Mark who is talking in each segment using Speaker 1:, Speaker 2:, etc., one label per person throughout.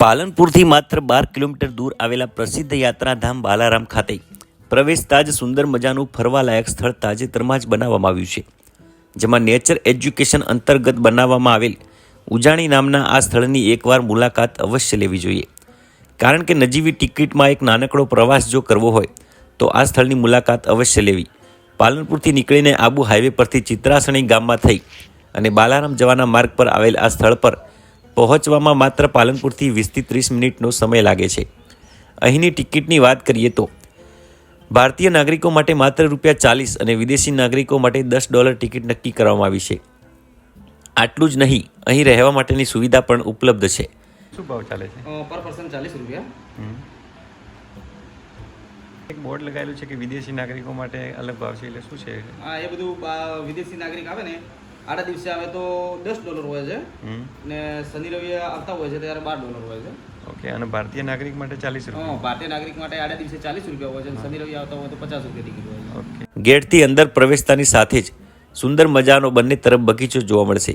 Speaker 1: પાલનપુરથી માત્ર બાર કિલોમીટર દૂર આવેલા પ્રસિદ્ધ યાત્રાધામ બાલારામ ખાતે પ્રવેશતા જ સુંદર મજાનું ફરવાલાયક સ્થળ તાજેતરમાં જ બનાવવામાં આવ્યું છે. જેમાં નેચર એજ્યુકેશન અંતર્ગત બનાવવામાં આવેલ ઉજાણી નામના આ સ્થળની એકવાર મુલાકાત અવશ્ય લેવી જોઈએ. કારણ કે નજીવી ટિકિટમાં એક નાનકડો પ્રવાસ જો કરવો હોય, તો આ સ્થળની મુલાકાત અવશ્ય લેવી. પાલનપુરથી નીકળીને આબુ હાઈવે પરથી ચિત્રાસણી ગામમાં થઈ અને બાલારામ જવાના માર્ગ પર આવેલ આ સ્થળ પર પહોંચવામાં માત્ર પાલનપુરથી વીસથી ત્રીસ મિનિટનો સમય લાગે છે. અહીંની ટિકિટની વાત કરીએ તો ભારતીય નાગરિકો માટે માત્ર રૂપિયા ચાલીસ અને વિદેશી નાગરિકો માટે દસ ડોલર ટિકિટ નક્કી કરવામાં આવી છે. આટલું જ નહીં અહીં રહેવા માટેની સુવિધા પણ ઉપલબ્ધ છે.
Speaker 2: શું ભાવ ચાલે છે?
Speaker 3: પર પર્સન ચાલીસ રૂપિયા.
Speaker 2: એક બોર્ડ લગાવેલું છે કે વિદેશી નાગરિકો માટે અલગ ભાવ છે એટલે શું છે?
Speaker 3: હા એ બધું વિદેશી નાગરિક આવે ને આડા દિવસે આવે તો દસ ડોલર હોય છે. અને શનિ રવિ આવતા હોય છે ત્યારે બાર ડોલર હોય છે.
Speaker 2: ઓકે અને ભારતીય નાગરિક માટે ચાલીસ રૂપિયા.
Speaker 3: ભારતીય નાગરિક માટે આડા દિવસે ચાલીસ રૂપિયા હોય છે અને શનિ રવિ આવતા હોય તો પચાસ રૂપિયા ટિકિટ હોય છે.
Speaker 2: ઓકે.
Speaker 1: ગેટથી અંદર પ્રવેશતાની સાથે જ સુંદર મજાનો બંને તરફ બગીચો જોવા મળશે.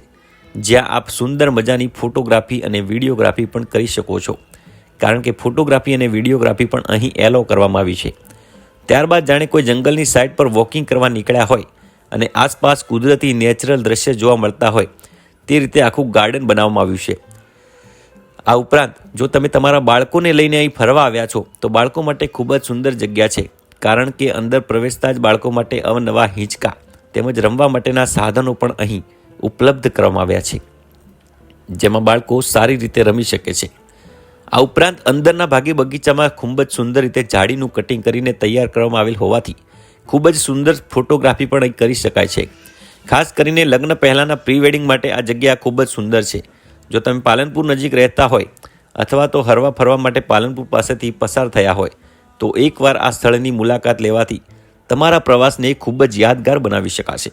Speaker 1: જ્યાં આપ સુંદર મજાની ફોટોગ્રાફી અને વિડીયોગ્રાફી પણ કરી શકો છો. કારણ કે ફોટોગ્રાફી અને વિડીયોગ્રાફી પણ અહીં એલો કરવામાં આવી છે. ત્યારબાદ જાણે કોઈ જંગલની સાઈડ પર વોકિંગ કરવા નીકળ્યા હોય અને આસપાસ કુદરતી નેચરલ દ્રશ્ય જોવા મળતા હોય, તે રીતે આખું ગાર્ડન બનાવવામાં આવ્યું છે. આ ઉપરાંત, જો તમે તમારા બાળકોને લઈને અહીં ફરવા આવ્યા છો, તો બાળકો માટે ખૂબ જ સુંદર જગ્યા છે, કારણ કે અંદર પ્રવેશતા જ બાળકો માટે અવનવા હિંચકા તેમજ રમવા માટેના સાધનો પણ અહીં ઉપલબ્ધ કરવામાં આવ્યા છે. જેમાં બાળકો સારી રીતે રમી શકે છે. આ ઉપરાંત, અંદરના ભાગે બગીચામાં ખૂબ જ સુંદર રીતે ઝાડીનું કટિંગ કરીને તૈયાર કરવામાં આવેલ હોવાથી ખૂબ જ સુંદર ફોટોગ્રાફી પણ કરી શકાય છે. ખાસ કરીને લગ્ન પહેલાંના પ્રી વેડિંગ માટે આ જગ્યા ખૂબ જ સુંદર છે. જો તમે પાલનપુર નજીક રહેતા હોય અથવા તો હરવા ફરવા માટે પાલનપુર પાસેથી પસાર થયા હોય, તો એકવાર આ સ્થળની મુલાકાત લેવાથી તમારા પ્રવાસને ખૂબ જ યાદગાર બનાવી શકાશે.